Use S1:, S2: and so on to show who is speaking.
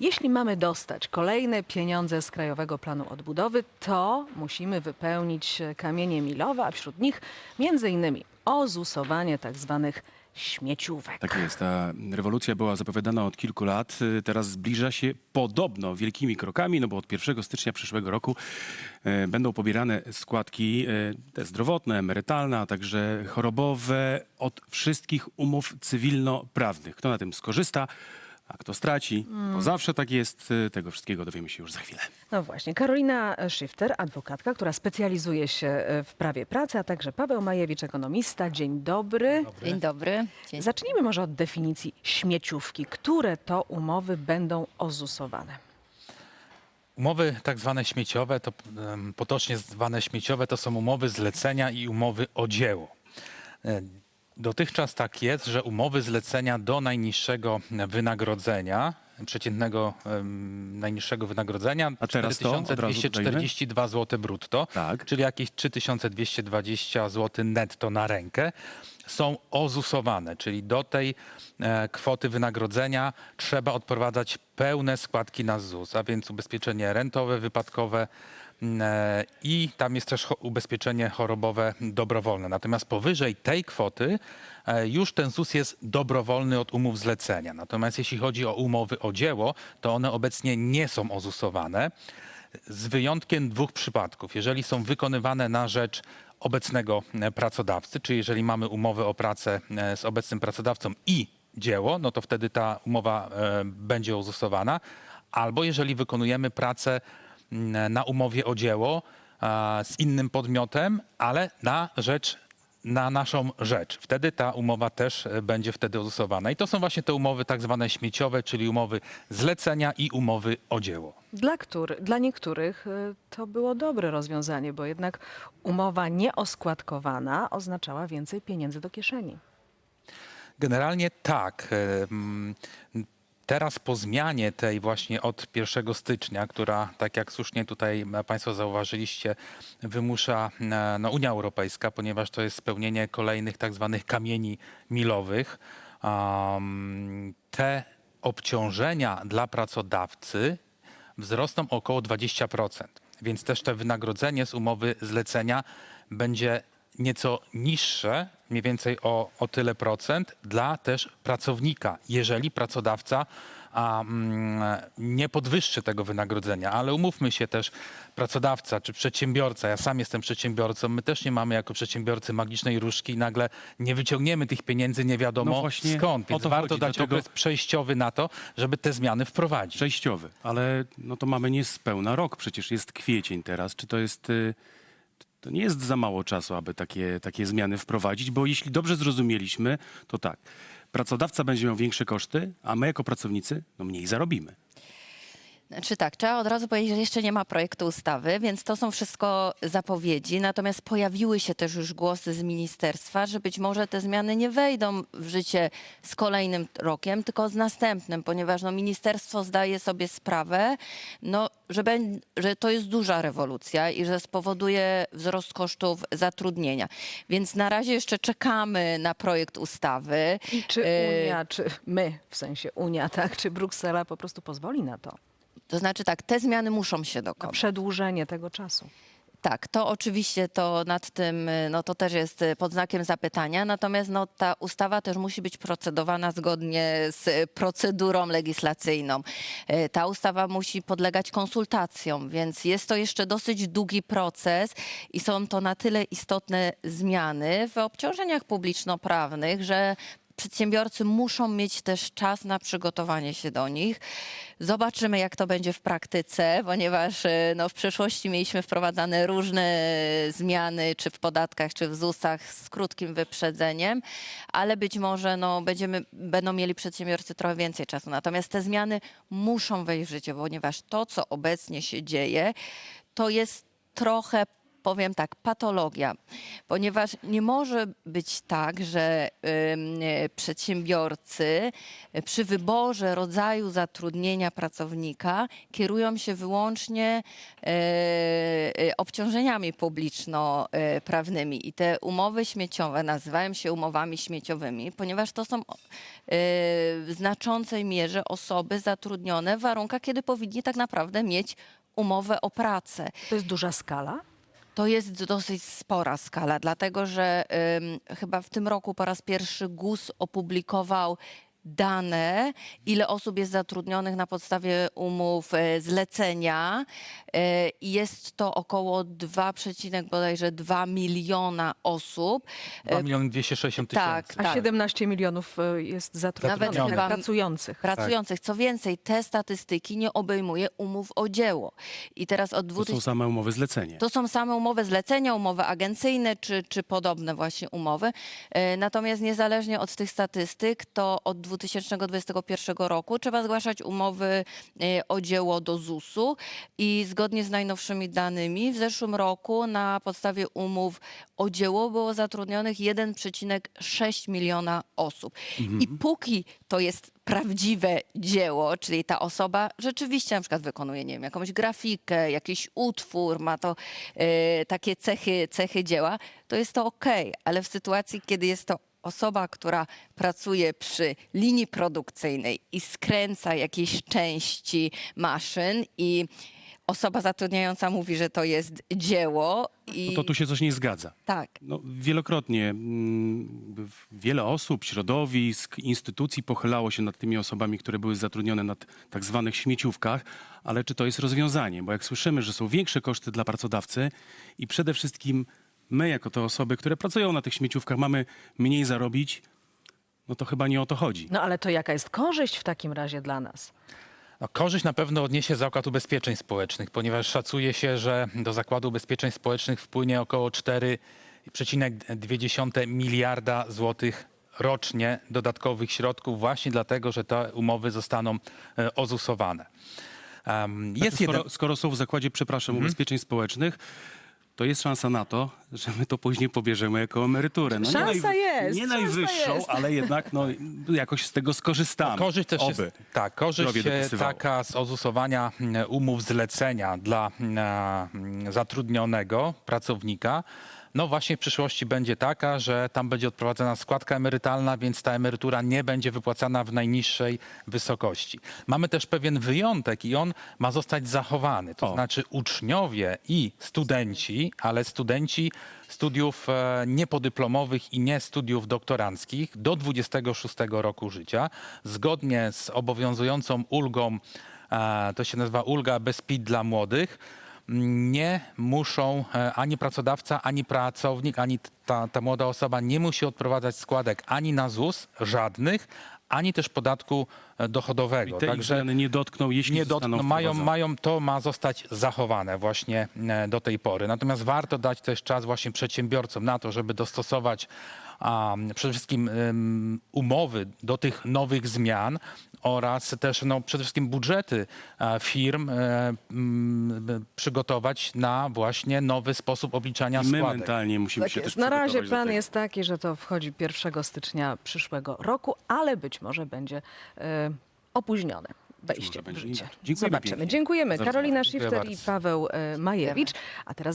S1: Jeśli mamy dostać kolejne pieniądze z Krajowego Planu Odbudowy, to musimy wypełnić kamienie milowe, a wśród nich między innymi ozusowanie tak zwanych śmieciówek.
S2: Tak jest, ta rewolucja była zapowiadana od kilku lat, teraz zbliża się podobno wielkimi krokami, no bo od 1 stycznia przyszłego roku e, będą pobierane składki e, te zdrowotne, emerytalne, a także chorobowe od wszystkich umów cywilnoprawnych. Kto na tym skorzysta, a kto straci, bo zawsze tak jest, y, tego wszystkiego dowiemy się już za chwilę.
S1: No właśnie, Karolina Schifter, adwokatka, która specjalizuje się e, w prawie pracy, a także Paweł Majewicz, ekonomista. Dzień dobry.
S3: Dzień dobry. Dzień
S1: Zacznijmy może od definicji śmieciówki. Które to umowy będą ozusowane?
S4: Umowy tak zwane śmieciowe, to em, potocznie zwane śmieciowe, to są umowy zlecenia i umowy o dzieło. E, Dotychczas tak jest, że umowy zlecenia do najniższego wynagrodzenia, przeciętnego em, najniższego wynagrodzenia,
S2: A teraz to od razu dodajmy?
S4: 4242 zł brutto,
S2: Tak.
S4: czyli jakieś 3220 zł netto na rękę, są ozusowane, czyli do tej e, kwoty wynagrodzenia trzeba odprowadzać pełne składki na ZUS, a więc ubezpieczenie rentowe, wypadkowe i tam jest też ubezpieczenie chorobowe dobrowolne. Natomiast powyżej tej kwoty e, już ten ZUS jest dobrowolny od umów zlecenia. Natomiast jeśli chodzi o umowy o dzieło, to one obecnie nie są ozusowane z wyjątkiem dwóch przypadków. Jeżeli są wykonywane na rzecz obecnego e, pracodawcy, czyli jeżeli mamy umowę o pracę e, z obecnym pracodawcą i dzieło, no to wtedy ta umowa e, będzie ozusowana. Albo jeżeli wykonujemy pracę na umowie o dzieło z innym podmiotem, ale na rzecz na naszą rzecz. Wtedy ta umowa też e, będzie wtedy ozusowana. I to są właśnie te umowy tak zwane śmieciowe, czyli umowy zlecenia i umowy o dzieło.
S1: Dla, który, dla niektórych y, to było dobre rozwiązanie, bo jednak umowa nieoskładkowana oznaczała więcej pieniędzy do kieszeni.
S4: Generalnie tak. Teraz po zmianie tej właśnie od 1 stycznia, która, tak jak słusznie tutaj Państwo zauważyliście, wymusza e, no, Unia Europejska, ponieważ to jest spełnienie kolejnych tak zwanych kamieni milowych. Um, te obciążenia dla pracodawcy wzrosną około 20%. Więc też to wynagrodzenie z umowy zlecenia będzie nieco niższe, mniej więcej o, o tyle procent, dla też pracownika, jeżeli pracodawca a, mm, nie podwyższy tego wynagrodzenia. Ale umówmy się też, pracodawca czy przedsiębiorca, ja sam jestem przedsiębiorcą, my też nie mamy jako przedsiębiorcy magicznej różdżki i nagle nie wyciągniemy tych pieniędzy nie wiadomo
S2: No właśnie
S4: skąd.
S2: o
S4: Więc
S2: to
S4: warto
S2: chodzi,
S4: dać
S2: dlatego-
S4: okres przejściowy na to, żeby te zmiany wprowadzić.
S2: Przejściowy, ale no to mamy niespełna rok, przecież jest kwiecień teraz. Czy to jest... y, To nie jest za mało czasu, aby takie, takie zmiany wprowadzić, bo jeśli dobrze zrozumieliśmy, to tak, pracodawca będzie miał większe koszty, a my jako pracownicy no mniej zarobimy.
S3: Znaczy tak, trzeba od razu powiedzieć, że jeszcze nie ma projektu ustawy, więc to są wszystko zapowiedzi. Natomiast pojawiły się też już głosy z ministerstwa, że być może te zmiany nie wejdą w życie z kolejnym rokiem, tylko z następnym, ponieważ no, ministerstwo zdaje sobie sprawę, no, że, że to jest duża rewolucja i że spowoduje wzrost kosztów zatrudnienia. Więc na razie jeszcze czekamy na projekt ustawy.
S1: I czy
S3: E,
S1: Unia, czy my, w sensie Unia, tak, czy Bruksela po prostu pozwoli na to?
S3: To znaczy tak, te zmiany muszą się
S1: Na
S3: dokonać.
S1: przedłużenie tego czasu.
S3: Tak, to oczywiście to nad tym, y, no to też jest y, pod znakiem zapytania, natomiast no, ta ustawa też musi być procedowana zgodnie z y, procedurą legislacyjną. Ta ustawa musi podlegać konsultacjom, więc jest to jeszcze dosyć długi proces i są to na tyle istotne zmiany w obciążeniach publiczno-prawnych, że Przedsiębiorcy muszą mieć też czas na przygotowanie się do nich. Zobaczymy, jak to będzie w praktyce, ponieważ e, no, w przeszłości mieliśmy wprowadzane różne zmiany, czy w podatkach, czy w ZUS-ach z krótkim wyprzedzeniem, ale być może no, będziemy, będą mieli przedsiębiorcy trochę więcej czasu. Natomiast te zmiany muszą wejść w życie, ponieważ to, co obecnie się dzieje, to jest trochę powiem tak, patologia, ponieważ nie może być tak, że e, przedsiębiorcy e, przy wyborze rodzaju zatrudnienia pracownika kierują się wyłącznie e, obciążeniami publiczno-prawnymi i te umowy śmieciowe nazywają się umowami śmieciowymi, ponieważ to są e, w znaczącej mierze osoby zatrudnione w warunkach, kiedy powinni tak naprawdę mieć umowę o pracę.
S1: To jest duża skala.
S3: To jest dosyć spora skala, dlatego że chyba w tym roku po raz pierwszy GUS opublikował dane, ile osób jest zatrudnionych na podstawie umów e, zlecenia e, jest to około 2, bodajże 2 miliona osób.
S4: 2 miliony 260 tysięcy.
S3: tak,
S1: A
S3: tak.
S1: 17 milionów y, jest zatrudnionych,
S3: Nawet chyba-
S1: pracujących.
S3: Pracujących. Co więcej, te statystyki nie obejmuje umów o dzieło. I teraz od
S2: To
S3: 2000...
S2: są same umowy zlecenie.
S3: To są same umowy zlecenia, umowy agencyjne czy, czy podobne właśnie umowy. E, Natomiast niezależnie od tych statystyk, to od 2021 roku trzeba zgłaszać umowy e, o dzieło do ZUS-u i zgodnie z najnowszymi danymi w zeszłym roku na podstawie umów o dzieło było zatrudnionych 1,6 miliona osób. I póki to jest prawdziwe dzieło, czyli ta osoba rzeczywiście na przykład wykonuje, nie wiem, jakąś grafikę, jakiś utwór, ma to e, takie cechy, cechy dzieła, to jest to okej, ale w sytuacji, kiedy jest to osoba, która pracuje przy linii produkcyjnej i skręca jakieś części maszyn i osoba zatrudniająca mówi, że to jest dzieło i
S2: No to tu się coś nie zgadza.
S3: tak.
S2: No, wielokrotnie mm, wiele osób, środowisk, instytucji pochylało się nad tymi osobami, które były zatrudnione na tak zwanych śmieciówkach, ale czy to jest rozwiązanie? Bo jak słyszymy, że są większe koszty dla pracodawcy i przede wszystkim my, jako te osoby, które pracują na tych śmieciówkach, mamy mniej zarobić, no to chyba nie o to chodzi.
S1: No ale to jaka jest korzyść w takim razie dla nas?
S4: No, korzyść na pewno odniesie Zakład Ubezpieczeń Społecznych, ponieważ szacuje się, że do Zakładu Ubezpieczeń Społecznych wpłynie około 4,2 miliarda złotych rocznie dodatkowych środków właśnie dlatego, że te umowy zostaną e, ozusowane. Um, jest
S2: skoro,
S4: jeden...
S2: skoro są w zakładzie, przepraszam, ubezpieczeń społecznych, to jest szansa na to, że my to później pobierzemy jako emeryturę. No,
S1: Szansa
S2: nie
S1: jest,
S2: Nie
S1: szansa
S2: najwyższą,
S1: jest.
S2: ale jednak no, jakoś z tego skorzystamy.
S4: Korzyść też
S2: Oby.
S4: jest, tak, korzyść
S2: Zdrowie
S4: e,
S2: dopisywało.
S4: taka z ozusowania mm, umów zlecenia dla mm, zatrudnionego pracownika. No właśnie w przyszłości będzie taka, że tam będzie odprowadzana składka emerytalna, więc ta emerytura nie będzie wypłacana w najniższej wysokości. Mamy też pewien wyjątek i on ma zostać zachowany. To
S2: O.
S4: znaczy uczniowie i studenci, ale studenci studiów e, niepodyplomowych i nie studiów doktoranckich do 26 roku życia, zgodnie z obowiązującą ulgą, e, to się nazywa ulga bez PIT dla młodych, nie muszą e, ani pracodawca, ani pracownik, ani ta, ta młoda osoba nie musi odprowadzać składek ani na ZUS, żadnych, ani też podatku dochodowego.
S2: Te ich zmiany nie dotkną, jeśli
S4: nie dotkną, mają,
S2: wprowadzone.
S4: mają, to ma zostać zachowane właśnie e, do tej pory. Natomiast warto dać też czas właśnie przedsiębiorcom na to, żeby dostosować a, przede wszystkim umowy do tych nowych zmian oraz też no, przede wszystkim budżety e, firm e, przygotować na właśnie nowy sposób obliczania
S2: I my
S4: składek.
S2: mentalnie musimy
S1: Tak
S2: się
S1: jest.
S2: też
S1: Na razie
S2: przygotować do
S1: plan
S2: tego.
S1: jest taki, że to wchodzi 1 stycznia przyszłego roku, ale być może będzie e, opóźnione wejście w życie.
S2: Dziękujemy
S1: Zobaczymy.
S2: pięknie
S1: Dziękujemy. Karolina Schifter i. Paweł e, Majewicz. A teraz